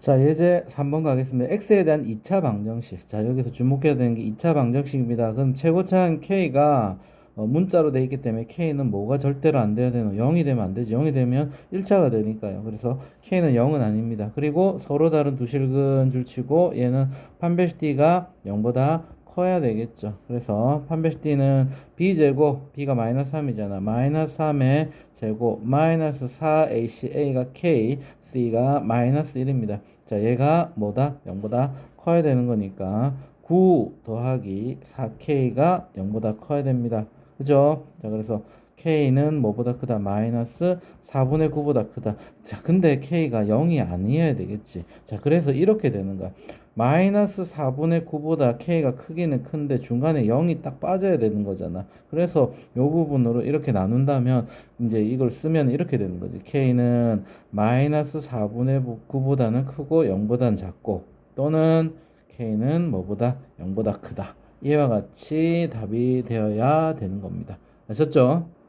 자, 예제 3번 가겠습니다. x에 대한 2차 방정식. 자, 여기서 주목해야 되는 게 2차 방정식입니다. 그럼 최고차항 k가 어, 문자로 돼 있기 때문에 k는 뭐가 절대로 안 돼야 되노? 0이 되면 안 되지. 0이 되면 1차가 되니까요. 그래서 k는 0은 아닙니다. 그리고 서로 다른 두 실근 줄 치고 얘는 판별식 d가 0보다 커야 되겠죠. 그래서 판별식 d는 b제곱, b가 마이너스 3이잖아. 마이너스 3의 제곱, 마이너스 4aca가 k, c가 마이너스 1입니다. 자, 얘가 뭐다? 0보다 커야 되는 거니까 9 더하기 4k가 0보다 커야 됩니다. 그죠? 자, 그래서 k는 뭐보다 크다? 마이너스 4분의 9보다 크다. 자, 근데 k가 0이 아니어야 되겠지. 자, 그래서 이렇게 되는 거야. 마이너스 4분의 9보다 k가 크기는 큰데 중간에 0이 딱 빠져야 되는 거잖아. 그래서 요 부분으로 이렇게 나눈다면 이제 이걸 쓰면 이렇게 되는 거지. k는 마이너스 4분의 9보다는 크고 0보다는 작고 또는 k는 뭐보다 0보다 크다. 이와 같이 답이 되어야 되는 겁니다. 아셨죠?